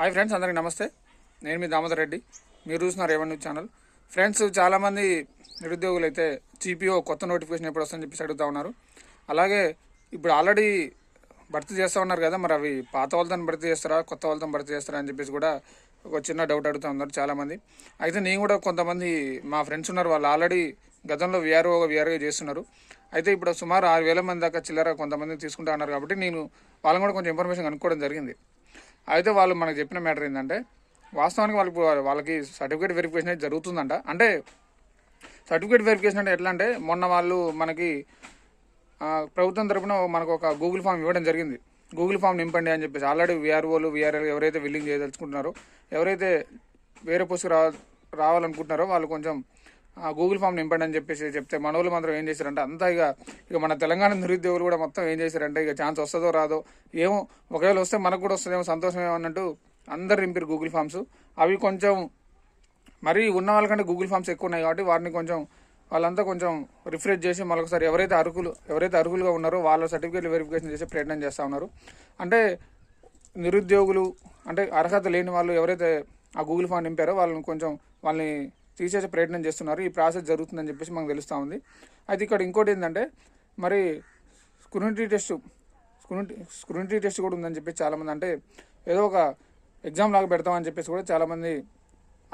Hi friends అందరికీ నమస్తే. నేను మీ దామోదర్ రెడ్డి. మీరు చూస్తున్నారు రెవెన్యూ ఛానల్. ఫ్రెండ్స్ చాలామంది నిరుద్యోగులు అయితే జీపీఓ కొత్త నోటిఫికేషన్ ఎప్పుడు వస్తుందని చెప్పేసి అడుగుతా ఉన్నారు. అలాగే ఇప్పుడు ఆల్రెడీ భర్తీ చేస్తూ ఉన్నారు కదా మరి అవి పాత వాళ్ళతో భర్తీ చేస్తారా కొత్త వాళ్ళతో భర్తీ చేస్తారా అని చెప్పేసి కూడా ఒక చిన్న డౌట్ అడుగుతూ ఉన్నారు చాలామంది. అయితే నేను కూడా కొంతమంది మా ఫ్రెండ్స్ ఉన్నారు వాళ్ళు ఆల్రెడీ గతంలో విఆర్ఓ విఆర్ఓ చేస్తున్నారు. అయితే ఇప్పుడు సుమారు ఆరు వేల మంది దాకా చిల్లర కొంతమంది తీసుకుంటా ఉన్నారు కాబట్టి నేను వాళ్ళని కూడా కొంచెం ఇన్ఫర్మేషన్ కనుక్కోవడం జరిగింది. అయితే వాళ్ళు మనకు చెప్పిన మ్యాటర్ ఏంటంటే వాస్తవానికి వాళ్ళకి వాళ్ళకి సర్టిఫికేట్ వెరిఫికేషన్ అయితే జరుగుతుందంట. అంటే సర్టిఫికేట్ వెరిఫికేషన్ అంటే ఎట్లా అంటే మొన్న వాళ్ళు మనకి ప్రభుత్వం తరపున మనకు ఒక గూగుల్ ఫామ్ ఇవ్వడం జరిగింది. గూగుల్ ఫామ్ నింపండి అని చెప్పేసి. ఆల్రెడీ విఆర్ఓలు విఆర్ఎల్ ఎవరైతే విల్లింగ్ చేయదలుచుకుంటున్నారో ఎవరైతే వేరే పోస్టుకు రా రావాలనుకుంటున్నారో వాళ్ళు కొంచెం గూగుల్ ఫామ్ నింపండి అని చెప్పేసి చెప్తే మనోళ్ళు మాత్రం ఏం చేశారంటే అంతా ఇక ఇక మన తెలంగాణ నిరుద్యోగులు కూడా మొత్తం ఏం చేశారంటే ఇక ఛాన్స్ వస్తుందో రాదో ఏమో ఒకవేళ వస్తే మనకు కూడా వస్తుందేమో సంతోషమేమో అన్నట్టు అందరు నింపారు గూగుల్ ఫామ్స్. అవి కొంచెం మరి ఉన్న వాళ్ళకంటే గూగుల్ ఫామ్స్ ఎక్కువ ఉన్నాయి కాబట్టి వాటిని కొంచెం వాళ్ళంతా కొంచెం రిఫ్రెష్ చేసి మరొకసారి ఎవరైతే అర్హులు ఎవరైతే అర్హులుగా ఉన్నారో వాళ్ళ సర్టిఫికేట్లు వెరిఫికేషన్ చేసే ప్రయత్నం చేస్తూ ఉన్నారు. అంటే నిరుద్యోగులు అంటే అర్హత లేని వాళ్ళు ఎవరైతే ఆ గూగుల్ ఫామ్ నింపారో వాళ్ళని కొంచెం వాళ్ళని తీసేసే ప్రయత్నం చేస్తున్నారు. ఈ ప్రాసెస్ జరుగుతుందని చెప్పేసి మనకు తెలుస్తూ ఉంది. అయితే ఇక్కడ ఇంకోటి ఏంటంటే మరి scrutiny test scrutiny scrutiny test కూడా ఉందని చెప్పి చాలామంది అంటే ఏదో ఒక ఎగ్జామ్ లాగా పెడతామని చెప్పేసి కూడా చాలామంది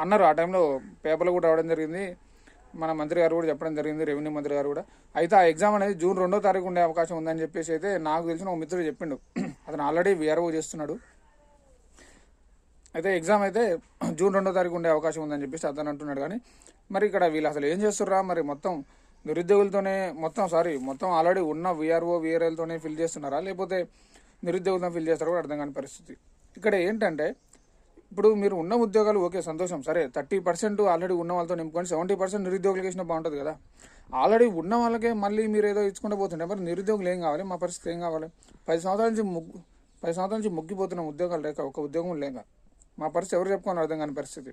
అన్నారు. ఆ టైంలో పేపర్లు కూడా రావడం జరిగింది. మన మంత్రి గారు కూడా చెప్పడం జరిగింది రెవెన్యూ మంత్రి గారు కూడా. అయితే ఆ ఎగ్జామ్ అనేది జూన్ రెండో తారీఖు ఉండే అవకాశం ఉందని చెప్పేసి అయితే నాకు తెలిసిన ఒక మిత్రుడు చెప్పిండు. అతను ఆల్రెడీ విఆర్ఓ చేస్తున్నాడు. అయితే ఎగ్జామ్ అయితే జూన్ రెండో తారీఖు ఉండే అవకాశం ఉందని చెప్పేసి అతను అంటున్నాడు. కానీ మరి ఇక్కడ వీళ్ళు అసలు ఏం చేస్తుర్రా? మరి మొత్తం నిరుద్యోగులతోనే మొత్తం సారీ మొత్తం ఆల్రెడీ ఉన్న విఆర్ఓ విఆర్ఎల్తోనే ఫిల్ చేస్తున్నారా? లేకపోతే నిరుద్యోగులతో ఫిల్ చేస్తారో కూడా అర్థం కాని పరిస్థితి. ఇక్కడ ఏంటంటే ఇప్పుడు మీరు ఉన్న ఉద్యోగాలు ఓకే సంతోషం. సరే థర్టీ పర్సెంట్ ఆల్రెడీ ఉన్న వాళ్ళతో నింపుకొని సెవెంటీ పర్సెంట్ నిరుద్యోగులకి ఇచ్చినా బాగుంటుంది కదా. ఆల్రెడీ ఉన్న వాళ్ళకే మళ్ళీ మీరు ఏదో ఇచ్చుకుంటూ పోతుంటే మరి నిరుద్యోగులు ఏం కావాలి? మా పరిస్థితి ఏం కావాలి? పది సంవత్సరాల నుంచి ముగ్గు పది సంవత్సరాల నుంచి ముగ్గిపోతున్న ఉద్యోగాలు లేక ఒక ఉద్యోగం లేక మా పరిస్థితి ఎవరు చెప్పుకోని అర్థం కాని పరిస్థితి.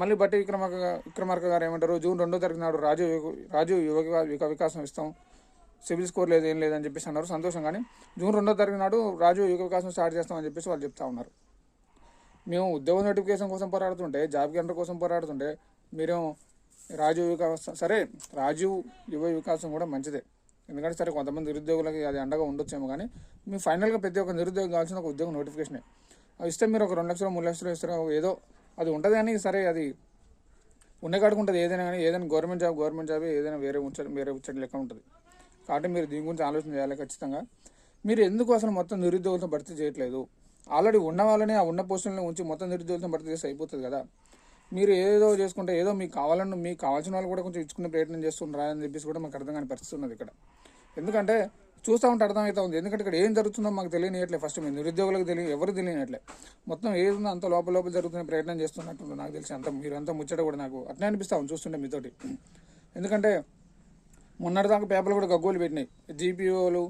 మళ్ళీ బట్టి విక్రమార్క విక్రమార్క గారు ఏమంటారు? జూన్ రెండో తారీఖు నాడు రాజు రాజు యువ వికాసం ఇస్తాం. సివిల్ స్కోర్ లేదు ఏం లేదని చెప్పేసి అన్నారు. సంతోషం కానీ జూన్ రెండో తారీఖు నాడు రాజు యుగ వికాసం స్టార్ట్ చేస్తామని చెప్పేసి వాళ్ళు చెప్తా ఉన్నారు. మేము ఉద్యోగ నోటిఫికేషన్ కోసం పోరాడుతుంటే జాబ్ క్యాలెండర్ కోసం పోరాడుతుంటే మీరు రాజు వికాసం సరే రాజు యువ వికాసం కూడా మంచిదే. ఎందుకంటే సరే కొంతమంది నిరుద్యోగులకి అది అండగా ఉండొచ్చేమో కానీ మేము ఫైనల్గా ప్రతి ఒక్క నిరుద్యోగం కావాల్సిన ఒక ఉద్యోగ నోటిఫికేషనే. ఇస్తే మీరు ఒక రెండు లక్షలు మూడు లక్షలు ఇస్తారో? ఏదో అది ఉంటుంది కానీ సరే అది ఉన్న కాడికి ఉంటుంది. ఏదైనా కానీ ఏదైనా గవర్నమెంట్ జాబ్ గవర్నమెంట్ జాబ్ ఏదైనా వేరే ఉంచడం వేరే ఉంచడం లెక్క ఉంటుంది. కాబట్టి మీరు దీని గురించి ఆలోచన చేయాలి ఖచ్చితంగా. మీరు ఎందుకు అసలు మొత్తం నిరుద్యోగులతో భర్తీ చేయట్లేదు? ఆల్రెడీ ఉన్న వాళ్ళని ఆ ఉన్న పోస్టులను ఉంచి మొత్తం నిరుద్యోగులతో భర్తీ చేస్తే అయిపోతుంది కదా. మీరు ఏదో చేసుకుంటే ఏదో మీకు కావాలని మీకు కావాల్సిన వాళ్ళు కూడా కొంచెం ఇచ్చుకునే ప్రయత్నం చేస్తున్నారా అని చెప్పేసి కూడా మాకు అర్థం కాని పరిస్థితి ఉన్నది ఇక్కడ. ఎందుకంటే చూస్తూ ఉంటే అర్థమవుతా ఉంది. ఎందుకంటే ఇక్కడ ఏం జరుగుతుందో మాకు తెలియనియట్లే. ఫస్ట్ మీ నిరుద్యోగులకు తెలియ ఎవరు తెలియనట్లే మొత్తం ఏది అంత లోపల లోపల జరుగుతున్న ప్రయత్నం చేస్తున్నట్టు నాకు తెలిసి అంత అంతా ముచ్చట కూడా నాకు అట్నే అనిపిస్తా ఉంది చూస్తుంటే మీతోటి. ఎందుకంటే మొన్నటిదాకా పేపర్లు కూడా గగ్గోలు పెట్టినాయి. జీపీఓలు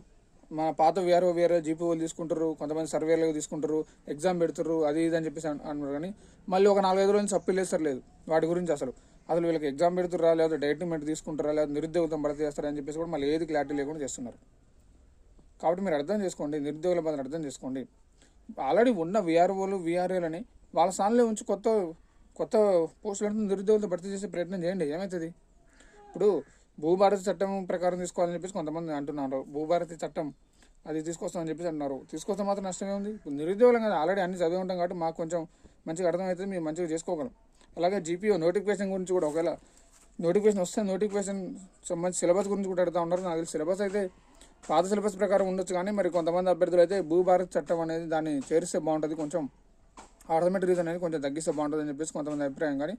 మన పాత వేరే వేరే జీపీఓలు తీసుకుంటారు కొంతమంది సర్వేలు తీసుకుంటారు ఎగ్జామ్ పెడతారు అది ఇది అని చెప్పేసి అంటున్నారు కానీ మళ్ళీ ఒక నాలుగైదు రోజుల నుంచి లేదు వాటి గురించి అసలు. అసలు వీళ్ళకి ఎగ్జామ్ పెడుతురా లేదా డైట్మెంట్ తీసుకుంటారా లేదా నిరుద్యోగం భర్తీ చేస్తారా అని చెప్పేసి కూడా మళ్ళీ ఏది క్లారిటీ లేకుండా చేస్తున్నారు. కాబట్టి మీరు అర్థం చేసుకోండి నిరుద్యోగుల బాధను అర్థం చేసుకోండి. ఆల్రెడీ ఉన్న విఆర్ఓలు విఆర్ఏలని వాళ్ళ స్థానంలో ఉంచి కొత్త కొత్త పోస్టులను నిరుద్యోగులతో భర్తీ చేసే ప్రయత్నం చేయండి ఏమవుతుంది ఇప్పుడు భూభారతి చట్టం ప్రకారం తీసుకోవాలని చెప్పేసి కొంతమంది అంటున్నారు. భూభారతి చట్టం అది తీసుకొస్తామని చెప్పేసి అంటున్నారు. తీసుకొస్తే మాత్రం నష్టమే ఉంది. ఇప్పుడు నిరుద్యోగులం కదా ఆల్రెడీ అన్ని చదివి ఉంటాం కాబట్టి మాకు కొంచెం మంచిగా అర్థమవుతుంది మేము మంచిగా చేసుకోగలం. అలాగే జీపీఓ నోటిఫికేషన్ గురించి కూడా ఒకవేళ నోటిఫికేషన్ వస్తే నోటిఫికేషన్ సంబంధించి సిలబస్ గురించి కూడా అడుగుతా ఉన్నారు. నాకు సిలబస్ అయితే పాత సిలబస్ ప్రకారం ఉండొచ్చు కానీ మరి కొంతమంది అభ్యర్థులు అయితే భూభారత్ చట్టం అనేది దాన్ని చేరిస్తే బాగుంటుంది కొంచెం ఆటోమేటిక్ రీజన్ అనేది కొంచెం తగ్గిస్తే బాగుంటుంది అని చెప్పేసి కొంతమంది అభిప్రాయం. కానీ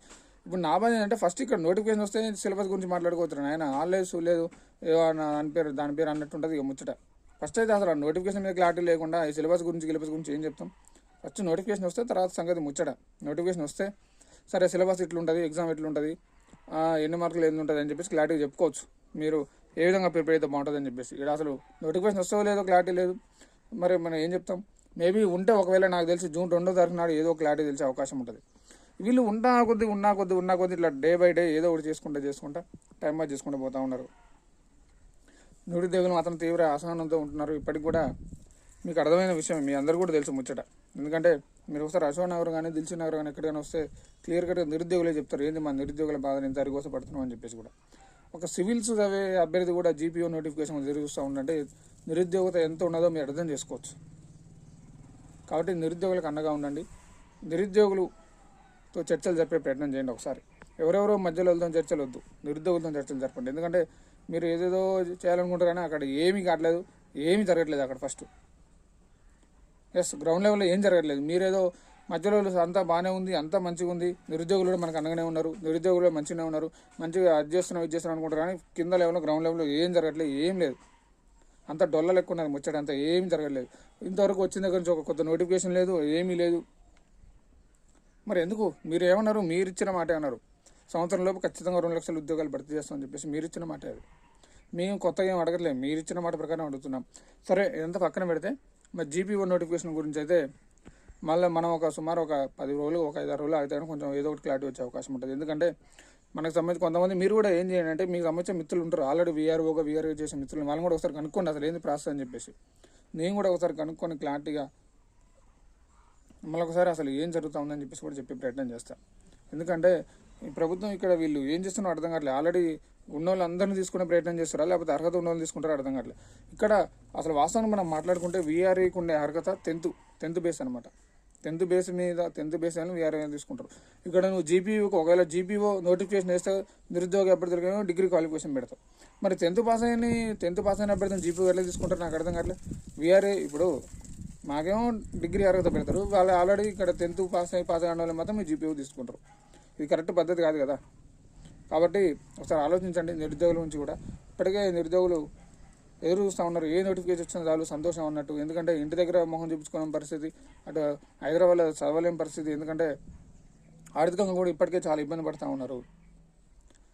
ఇప్పుడు నా బాధ ఏంటంటే ఫస్ట్ ఇక్కడ నోటిఫికేషన్ వస్తే సిలబస్ గురించి మాట్లాడుకోవచ్చు. ఆయన ఆన్లైన్ లేదు ఏదో దాని పేరు దాని పేరు అన్నట్టు ఉంటుంది ఇక ముచ్చట. ఫస్ట్ అయితే అసలు నోటిఫికేషన్ మీద క్లారిటీ లేకుండా ఈ సిలబస్ గురించి సిలబస్ గురించి ఏం చెప్తాం? ఫస్ట్ నోటిఫికేషన్ వస్తే తర్వాత సంగతి ముచ్చట. నోటిఫికేషన్ వస్తే సరే సిలబస్ ఇట్లుంటుంది ఎగ్జామ్ ఇట్లుంటుంది ఎన్ని మార్కులు ఎన్ని ఉంటుంది అని చెప్పేసి క్లారిటీ చెప్పుకోవచ్చు. మీరు ఏ విధంగా ప్రిపేర్ అయితే బాగుంటుందని చెప్పేసి. ఇక్కడ అసలు నోటిఫికేషన్ వస్తుందో లేదో క్లారిటీ లేదు. మరి మనం ఏం చెప్తాం? మేబీ ఉంటే ఒకవేళ నాకు తెలిసి జూన్ రెండో తారీఖు నాడు ఏదో క్లారిటీ తెలిసే అవకాశం ఉంటుంది. వీళ్ళు ఉన్నా కొద్ది ఉన్నా కొద్ది ఉన్నా కొద్ది ఇట్లా డే బై డే ఏదో ఒకటి చేసుకుంటా చేసుకుంటా టైం పాస్ చేసుకుంటూ పోతూ ఉన్నారు. నిరుద్యోగులు మాత్రం తీవ్ర అసహనంతో ఉంటున్నారు. ఇప్పటికి కూడా మీకు అర్థమైన విషయం మీ అందరు కూడా తెలుసు ముచ్చట. ఎందుకంటే మీరు ఒకసారి అశోక్ నగర్ కానీ దిల్చీ నగర్ కానీ ఎక్కడైనా వస్తే క్లియర్ కట్గా నిరుద్యోగులే చెప్తారు. ఏంది మా నిరుద్యోగుల బాధ ఇంత పడుతున్నాం అని చెప్పేసి కూడా. ఒక సివిల్స్ చదివే అభ్యర్థి కూడా జీపీఓ నోటిఫికేషన్ తిరుగుతూ ఉండంటే నిరుద్యోగత ఎంత ఉన్నదో మీరు అర్థం చేసుకోవచ్చు. కాబట్టి నిరుద్యోగులకు అండగా ఉండండి. నిరుద్యోగులతో చర్చలు జరిపే ప్రయత్నం చేయండి ఒకసారి. ఎవరెవరో మధ్యలో వెళ్తాం చర్చలు వద్దు. నిరుద్యోగులతో చర్చలు జరపండి. ఎందుకంటే మీరు ఏదేదో చేయాలనుకుంటారు కానీ అక్కడ ఏమీ కావట్లేదు. ఏమీ జరగట్లేదు అక్కడ ఫస్ట్ ఎస్ గ్రౌండ్ లెవెల్లో ఏం జరగట్లేదు. మీరేదో మధ్యలో అంతా బాగానే ఉంది అంతా మంచిగా ఉంది. నిరుద్యోగులు కూడా మనకు అండగానే ఉన్నారు. నిరుద్యోగులు మంచిగానే ఉన్నారు. మంచిగా అది చేస్తున్నాం ఇది చేస్తున్నాం అనుకుంటారు కానీ కింద లెవెల్లో గ్రౌండ్ లెవెల్లో ఏం జరగట్లేదు ఏం లేదు. అంత డొల్ల లెక్క ఉన్నది ముచ్చట అంతా ఏం జరగలేదు ఇంతవరకు వచ్చిన దగ్గర నుంచి ఒక కొత్త నోటిఫికేషన్ లేదు ఏమీ లేదు. మరి ఎందుకు? మీరు ఏమన్నారు? మీరు ఇచ్చిన మాట అన్నారు. సంవత్సరంలోపు ఖచ్చితంగా రెండు లక్షల ఉద్యోగాలు భర్తీ చేస్తామని చెప్పేసి మీరు ఇచ్చిన మాట అది. మేము కొత్తగా ఏం అడగట్లేదు. మీరు ఇచ్చిన మాట ప్రకారం అడుగుతున్నాం. సరే ఇదంతా పక్కన పెడితే మరి జీపీఓ నోటిఫికేషన్ గురించి అయితే మళ్ళీ మనం ఒక సుమారు ఒక పది రోజులు ఒక ఐదారు రోజులు అయితే కొంచెం ఏదో ఒకటి క్లారిటీ వచ్చే అవకాశం ఉంటుంది. ఎందుకంటే మనకు సంబంధించి కొంతమంది మీరు కూడా ఏం చేయండి అంటే మీకు సంబంధించిన మిత్రులు ఉంటారు. ఆల్రెడీ వీఆర్ఓగా వీఆర్ఓ చేసే మిత్రులు వాళ్ళని కూడా ఒకసారి కనుక్కోండి అసలు ఏంది ప్రాసెస్ అని చెప్పేసి. నేను కూడా ఒకసారి కనుక్కొని క్లారిటీగా మళ్ళీ ఒకసారి అసలు ఏం జరుగుతూ ఉందని చెప్పేసి కూడా చెప్పే ప్రయత్నం చేస్తాను ఎందుకంటే ఈ ప్రభుత్వం ఇక్కడ వీళ్ళు ఏం చేస్తున్నారో అర్థం కావట్లేదు. ఆల్రెడీ ఉన్న వాళ్ళందరినీ తీసుకునే ప్రయత్నం చేస్తారా? లేకపోతే అర్హత ఉన్న వాళ్ళు తీసుకుంటారో అర్థం కావట్లేదు. ఇక్కడ అసలు వాస్తవాన్ని మనం మాట్లాడుకుంటే వీఆర్ఈకి ఉండే అర్హత టెన్త్ టెన్త్ బేస్ అనమాట టెన్త్ బేస్ మీద టెన్త్ బేస్ అని వేరే తీసుకుంటారు ఇక్కడ నువ్వు జీపీఓకి ఒకవేళ జీపీఓ నోటిఫికేషన్ వేస్తే నిరుద్యోగ అభ్యర్థులకేమో డిగ్రీ క్వాలిఫికేషన్ పెడతావు. మరి టెన్త్ పాస్ అయిన టెన్త్ పాస్ అయిన అభ్యర్థిని జీపీఓ ఎట్లా తీసుకుంటారు? నాకు అర్థం కావట్లేదు వీఆర్ఏ ఇప్పుడు మాకేమో డిగ్రీ అర్హత పెడతారు. వాళ్ళు ఆల్రెడీ ఇక్కడ టెన్త్ పాస్ అయ్యి పాస్ అయిన వాళ్ళు మాత్రం మీ జీపీఓ తీసుకుంటారు. ఇది కరెక్ట్ పద్ధతి కాదు కదా. కాబట్టి ఒకసారి ఆలోచించండి నిరుద్యోగుల నుంచి కూడా. ఇప్పటికే నిరుద్యోగులు ఎదురు చూస్తూ ఉన్నారు. ఏ నోటిఫికేషన్ వచ్చినా చాలు సంతోషం అన్నట్టు. ఎందుకంటే ఇంటి దగ్గర మొహం చూపించుకోవడం పరిస్థితి అటు హైదరాబాద్లో చదవలేని పరిస్థితి. ఎందుకంటే ఆర్థికంగా కూడా ఇప్పటికే చాలా ఇబ్బంది పడుతూ ఉన్నారు.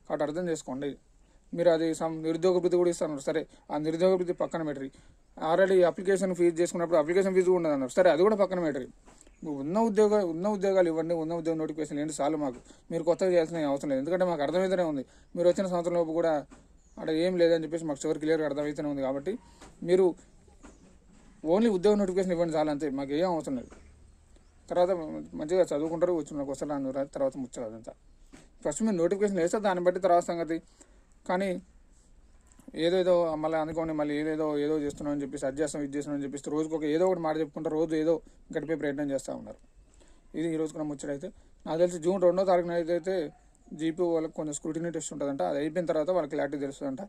కాబట్టి అర్థం చేసుకోండి. మీరు అది సమ్ నిరుద్యోగ వృత్తి కూడా ఇస్తున్నారు సరే ఆ నిరుద్యోగ వృత్తి పక్కన పెట్టరి. ఆల్రెడీ అప్లికేషన్ ఫీజు చేసుకున్నప్పుడు అప్లికేషన్ ఫీజు కూడా ఉండదు అన్నారు. సరే అది కూడా పక్కన పెట్టరి. ఉన్న ఉద్యోగ ఉన్న ఉద్యోగాలు ఇవ్వండి. ఉన్న ఉద్యోగ నోటిఫికేషన్ ఏంటి? చాలు మాకు. మీరు కొత్తగా చేయాల్సిన అవసరం లేదు. ఎందుకంటే మాకు అర్థమైతేనే ఉంది. మీరు వచ్చిన సంవత్సరం లోపు కూడా అక్కడ ఏం లేదని చెప్పేసి మాకు చివరి క్లియర్గా అర్థమవుతూనే ఉంది కాబట్టి మీరు ఓన్లీ ఉద్యోగ నోటిఫికేషన్ ఇవ్వండి చాలంతే అంతే మాకు ఏం అవసరం లేదు. తర్వాత మంచిగా చదువుకుంటారు వచ్చి మనకు వస్తారు తర్వాత ముచ్చదు అదంతా ఫస్ట్ మీరు నోటిఫికేషన్ వేస్తే దాన్ని బట్టి తర్వాత సంగతి. కానీ ఏదేదో మళ్ళీ అనుకోని మళ్ళీ ఏదేదో ఏదో చేస్తున్నాం అని చెప్పేసి అది చేస్తాం ఇది చేస్తున్నాం అని చెప్పేసి రోజుకి ఒక ఏదో ఒకటి మాట చెప్పుకుంటారు రోజు ఏదో గడిపే ప్రయత్నం చేస్తూ ఉన్నారు. ఇది ఈ రోజుకున్న ముచ్చటైతే నాకు తెలిసి జూన్ రెండో తారీఖున అయితే జీపీ వాళ్ళకి కొంచెం స్క్రూటినీ టెస్ట్ ఉంటుందంట అది అయిపోయిన తర్వాత వాళ్ళకి క్లారిటీ తెలుస్తుందంట.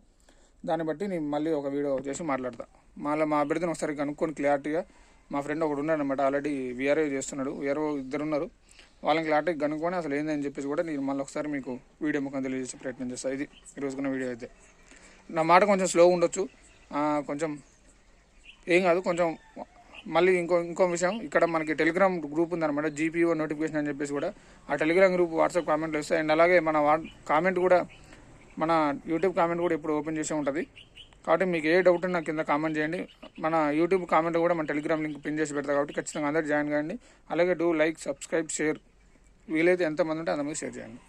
దాన్ని బట్టి నేను మళ్ళీ ఒక వీడియో చేసి మాట్లాడతా. మళ్ళీ మా అభ్యర్థిని ఒకసారి కనుక్కొని క్లారిటీగా మా ఫ్రెండ్ ఒకడు ఉన్నాడు అనమాట ఆల్రెడీ వీఆర్ఏ చేస్తున్నాడు. వీఆర్ఓ ఇద్దరు ఉన్నారు. వాళ్ళని క్లారిటీ కనుక్కొని అసలు ఏందని చెప్పేసి కూడా నేను మళ్ళీ ఒకసారి మీకు వీడియో ముఖం తెలియజేసే ప్రయత్నం చేస్తాను ఇది ఈరోజుకున్న వీడియో అయితే. నా మాట కొంచెం స్లో ఉండొచ్చు. కొంచెం ఏం కాదు కొంచెం మళ్ళీ ఇంకో ఇంకో విషయం. ఇక్కడ మనకి టెలిగ్రామ్ గ్రూప్ ఉందన్నమాట. జీపీఓ నోటిఫికేషన్ అని చెప్పేసి కూడా. ఆ టెలిగ్రామ్ గ్రూప్ వాట్సాప్ కామెంట్లు వస్తాయి. అండ్ అలాగే మన వా కామెంట్ కూడా మన యూట్యూబ్ కామెంట్ కూడా ఇప్పుడు ఓపెన్ చేసే ఉంటుంది. కాబట్టి మీకు ఏ డౌట్ ఉన్నా కింద కామెంట్ చేయండి. మన యూట్యూబ్ కామెంట్ కూడా మన టెలిగ్రామ్ లింక్ పిన్ చేసి పెడతా కాబట్టి ఖచ్చితంగా అందరు జాయిన్ కాండి. అలాగే డూ లైక్ సబ్స్క్రైబ్ షేర్ వీలైతే ఎంతమంది ఉంటే అంతమంది షేర్ చేయండి.